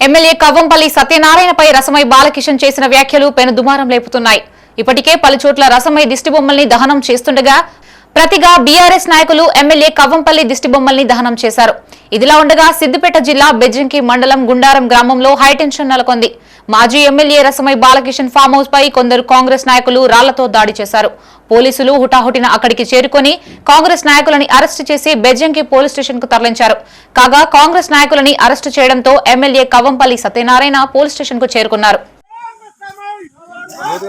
MLA Kavvampalli సత్యనారాయణపై రసమై బాలకిషన్ చేసిన వ్యాఖ్యలు పెను దుమారం లేపుతున్నాయి ఇప్పటికే పలుచోట్ల రసమై దిష్టిబొమ్మల్ని దహనం చేస్తుండగా ప్రతిగా బీఆర్ఎస్ నాయకులు ఎమ్మెల్యే కవ్వంపల్లి దిష్టిబొమ్మల్ని దహనం చేశారు. ఇదిలా ఉండగా సిద్దిపేట జిల్లా బెజ్జంకి మండలం గుండారం గ్రామంలో హైటెన్షన్ నెలకొంది. మాజీ MLA Rasamayi Balakishan farm house పై కొందరు కాంగ్రెస్ నాయకులు రాళ్ళతో దాడి చేశారు. పోలీసులు హుటాహుటిన అక్కడికి చేరుకొని కాంగ్రెస్ నాయకులని అరెస్టు చేసి బెజ్జంకి పోలీస్ స్టేషన్కు తరలించారు. కాగా కాంగ్రెస్ నాయకులని అరెస్టు చేయడంతో ఎమ్మెల్యే కవంపల్లి సత్యనారాయణ పోలీస్ స్టేషన్కు చేరుకున్నారు ఏది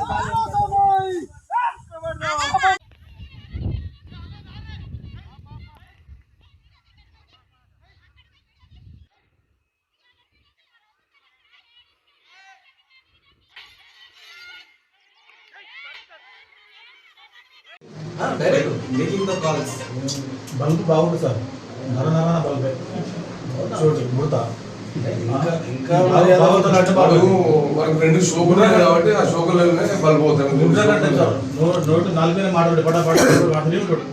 Vale. Direct making the calls bulb బాగుంది సార్. నర నరన బల్బే. చూడండి ముడత. ఇంకా రెండు కాబట్టి ఆ బల్బ్ అవుతాయి. నోటు నోటు నాలుగు మాట్లాడి పడ పడ